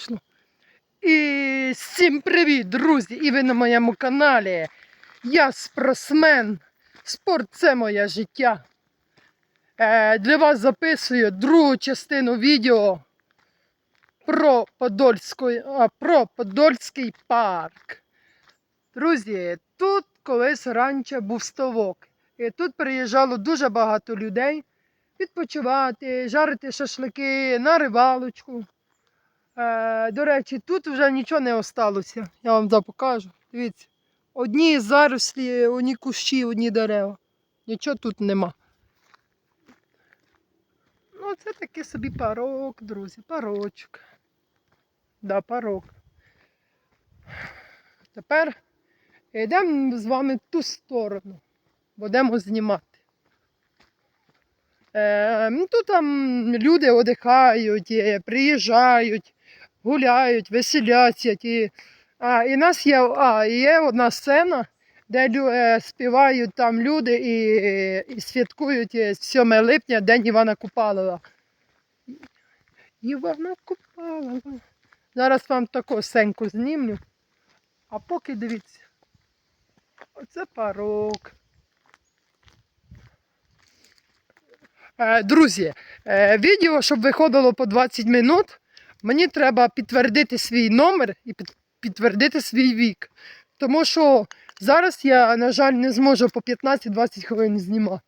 вийшло. І всім привіт, друзі! І ви на моєму каналі. Я спортсмен. Спорт це моє життя. Е, для вас записую другу частину відео про, Подольський, про Подольський парк. Друзі, тут колись раніше був ставок. І тут приїжджало дуже багато людей відпочивати, жарити шашлики на рибалочку. Е, до речі, тут вже нічого не осталося. Я вам зараз покажу. Дивіться. Одні зарослі, одні кущі, одні дерева. Нічого тут нема. Ну, це такий собі парок, друзі, парочок. Да, парок. Тепер йдемо з вами в ту сторону. Будемо знімати. Е, ну, тут там люди одихають, е, приїжджають, гуляють, веселяться. І, а, і нас є, а, є одна сцена, де е, співають там люди і, і святкують е, 7 липня, День Івана Купалова. Івана Купалова. Зараз вам таку сценку знімлю. А поки дивіться. Оце парок. Е, Друзі, е, відео, щоб виходило по 20 минут, мені треба підтвердити свій номер і підтвердити свій вік. Тому що зараз я, на жаль, не зможу по 15-20 хвилин знімати.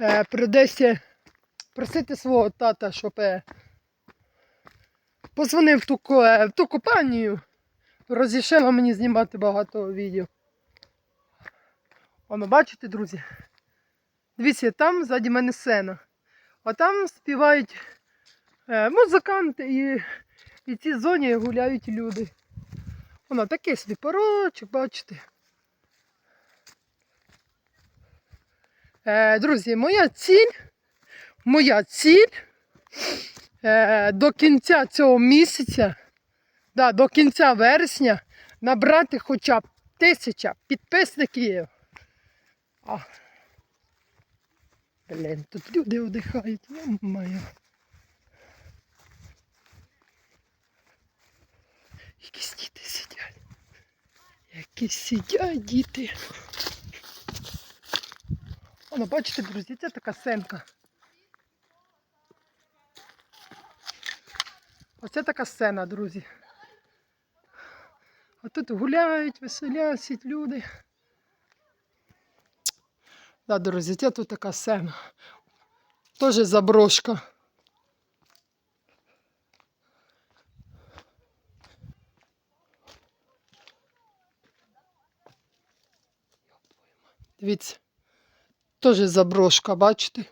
Е, Придеться просити свого тата, щоб е, позвонив ту, е, в ту компанію, розрішила мені знімати багато відео. Воно, бачите, друзі? Дивіться, там ззаді мене сцена. А там співають е, музиканти і, і в цій зоні гуляють люди. Воно такий собі порочок, бачите. Е, друзі, моя ціль, моя ціль е, до кінця цього місяця, да, до кінця вересня набрати хоча б тисяча підписників. А. Блін, тут люди одихають, йо-моє. Якісь діти сидять. Якісь сидять діти. Воно, бачите, друзі, це така сценка. Оце така сцена, друзі. А тут гуляють, веселяться люди. Да, друзі, це тут така сцена. Тоже заброшка. Дивіться. Тоже заброшка, бачите?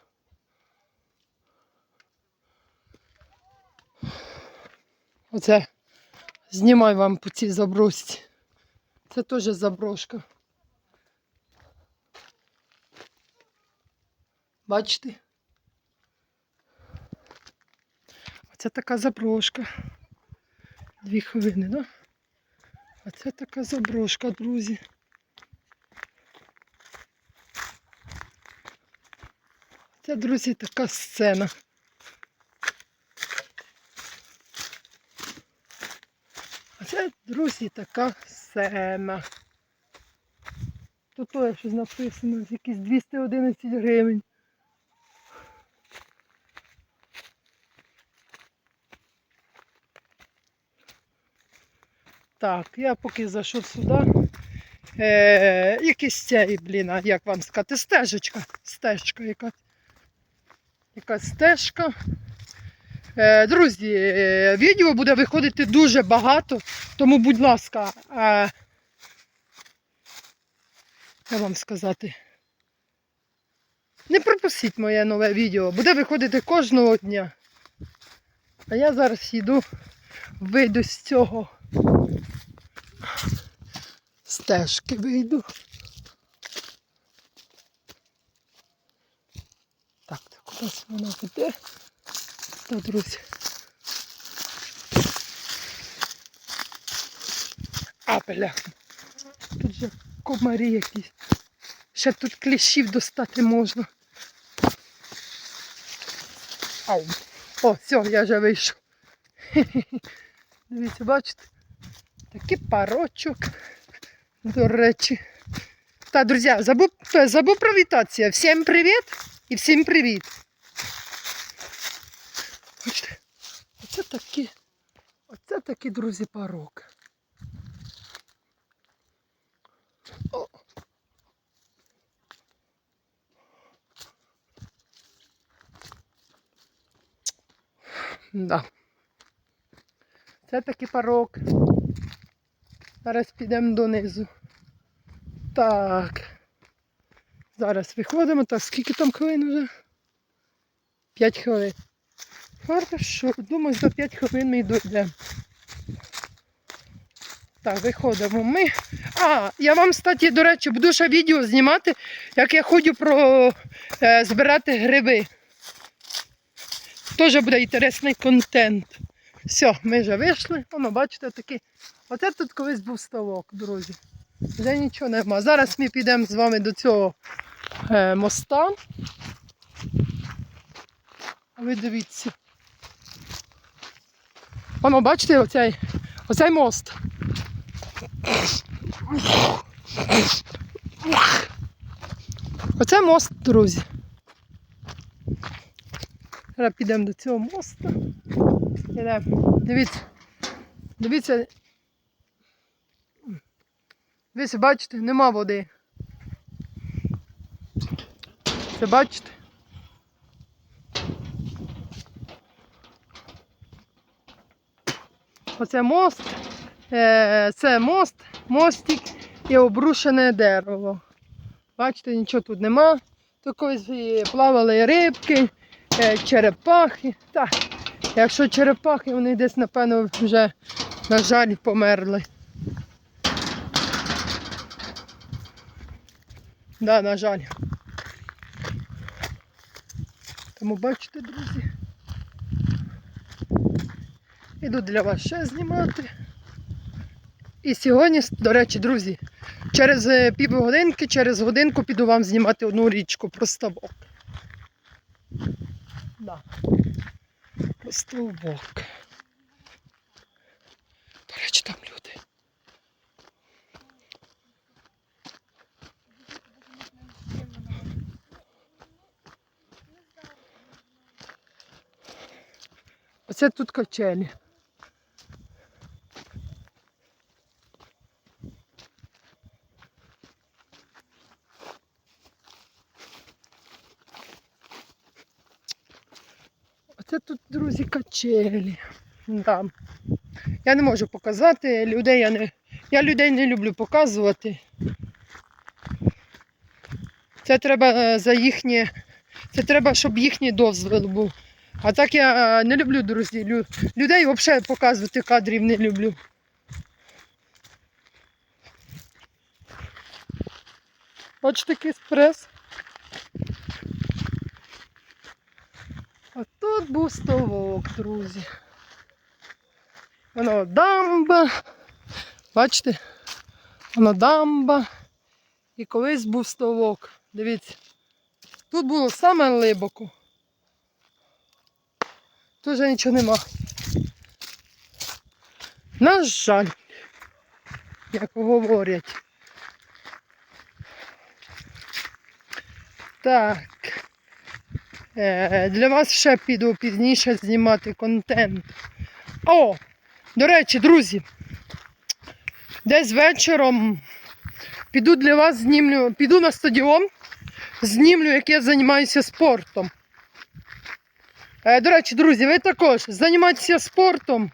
Оце знімаю вам по цій заброшці. Це теж заброшка. Бачите? Оце така заброшка. Дві хвилини, да? Оце така заброшка, друзі. Це, друзі, така сцена. А це, друзі, така сцена. Тут теж щось написано, якісь 211 гривень. Так, я поки зайшов сюди. Е, якийсь цей, блін, як вам сказати, стежечка. Стежка якась. Якась стежка. Е, друзі, е, відео буде виходити дуже багато, тому, будь ласка, е, я вам сказати. Не пропустіть моє нове відео. Буде виходити кожного дня. А я зараз йду, вийду з цього стежки вийду. Так, так кудись вона веде. Та, друзі. А, бля. Тут же комарі якісь. Ще тут кліщів достати можна. Ау. О, все, я вже вийшов. Дивіться, бачите? Такий парочок. До речі. Та, друзі, забув, забув привітатися. Всім привіт і всім привіт. Бачите, оце такі, оце такі, друзі, парок. О. Да. Це такий парок. Зараз підемо донизу. Так. Зараз виходимо. Так, скільки там хвилин вже? 5 хвилин. Хорошо, думаю, за 5 хвилин ми дійдемо. Так, виходимо ми. А, я вам, кстати, до речі, буду ще відео знімати, як я ходжу про е, збирати гриби. Теж буде інтересний контент. Все, ми вже вийшли. Воно, бачите, такий. Оце тут колись був ставок, друзі. Вже нічого нема. Зараз ми підемо з вами до цього е, моста. А ви дивіться. Воно, бачите, оцей, оцей мост. Оце мост, друзі. Зараз підемо до цього мосту. Дивіться. Дивіться. Дивіться, бачите, нема води. Це бачите? Оце мост. Е, Це мост, мостик і обрушене дерево. Бачите, нічого тут нема. Тут колись плавали рибки, е, черепахи. Так, якщо черепахи, вони десь, напевно, вже, на жаль, померли. Да, на жаль. Тому бачите, друзі. Іду для вас ще знімати. І сьогодні, до речі, друзі, через е, півгодинки, через годинку піду вам знімати одну річку про ставок. Да. Стовбок. До речі, там люди. Оце тут качелі. Оце тут, друзі, качелі. Да. Я не можу показати людей, я не. Я людей не люблю показувати. Це треба е, за їхнє. Це треба, щоб їхній дозвіл був. А так я е, не люблю, друзі. Лю- Людей взагалі показувати кадрів не люблю. Бачите, такий спрес. Тут був ставок, друзі. Воно дамба. Бачите? Воно дамба. І колись був ставок. Дивіться. Тут було саме глибоко. Тут вже нічого нема. На жаль, як говорять. Так. Е, для вас ще піду пізніше знімати контент. О! До речі, друзі, десь вечором піду для вас знімлю, піду на стадіон, знімлю, як я займаюся спортом. Е, до речі, друзі, ви також займайтеся спортом,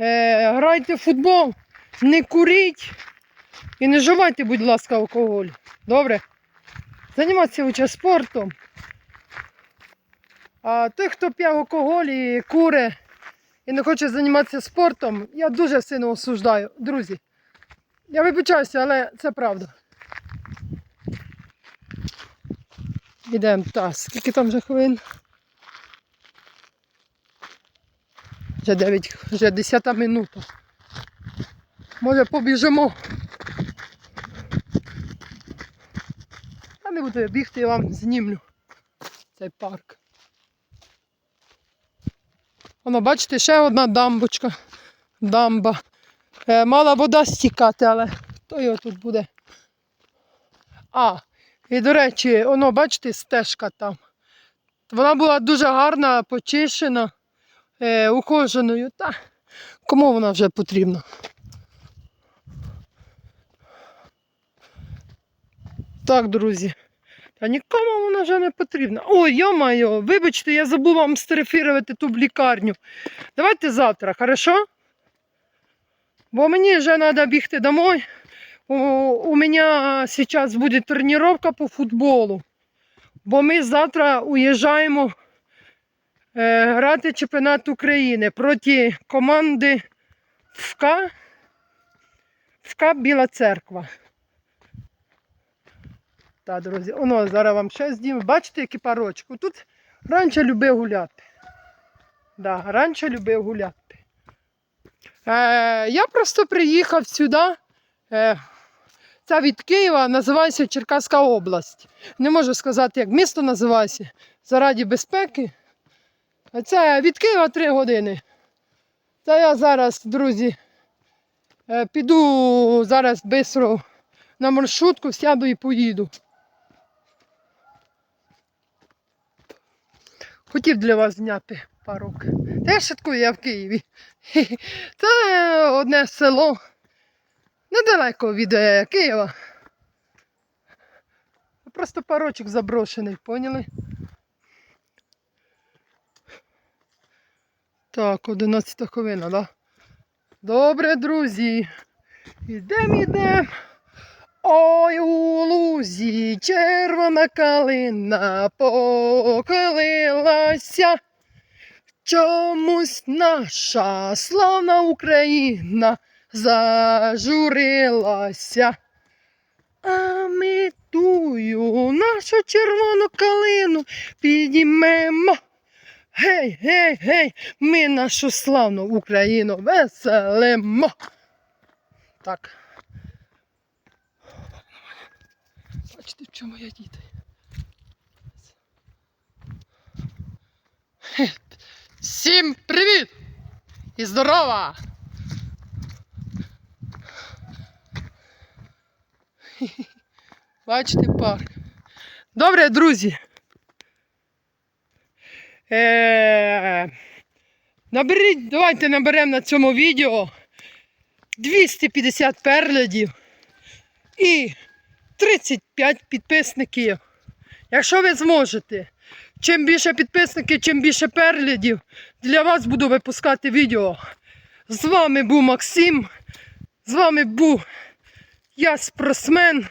е, грайте в футбол, не куріть і не вживайте, будь ласка, алкоголь. Добре? Займайтеся спортом. А той, хто п'є алкоголь і куре і не хоче займатися спортом, я дуже сильно осуждаю. Друзі, я вибачаюся, але це правда. Ідемо, так, скільки там вже хвилин? Вже 9, вже 10 минута. Може побіжимо. Я не буду бігти, я вам знімлю цей парк. Воно, бачите, ще одна дамбочка. Дамба. Е, мала вода стікати, але то його тут буде. А, і до речі, воно, бачите, стежка там. Вона була дуже гарна, почищена, е, ухоженою. Та кому вона вже потрібна? Так, друзі. Та нікому вона вже не потрібна. Ой, йо-майо, вибачте, я забув вам стерефірувати ту лікарню. Давайте завтра, хорошо? Бо мені вже треба бігти домой. У, у мене зараз буде тренування по футболу. Бо ми завтра уїжджаємо е, грати чемпіонат України проти команди ФК, ФК Біла Церква. Так, друзі, воно зараз вам ще зніму. Бачите, який парочок? Тут раніше любив гуляти. Да, раніше любив гуляти. Е, я просто приїхав сюди. Е, це від Києва називається Черкаська область. Не можу сказати, як місто називається. Заради безпеки. Це від Києва 3 години. Та я зараз, друзі, е, піду зараз швидко на маршрутку, сяду і поїду. Хотів для вас зняти парок. Та я шуткую, я в Києві. Це одне село недалеко від е, Києва. Просто парочок заброшений, поняли? Так, 11 хвилина, да? Добре, друзі. Ідем, ідем. Ой, у лузі червона калина похилилася. Чомусь наша славна Україна зажурилася. А ми тую нашу червону калину підіймемо. Гей, гей, гей, ми нашу славну Україну веселимо. Так. Бачите, в чому я діти. Всім привіт! І здорова! Бачите парк. Добре, друзі. Е, наберіть, давайте наберемо на цьому відео 250 переглядів і 35 підписників. Якщо ви зможете, чим більше підписників, чим більше переглядів, для вас буду випускати відео. З вами був Максим. З вами був я спортсмен.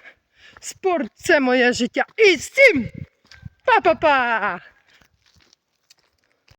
Спорт це моє життя. І всім па-па-па!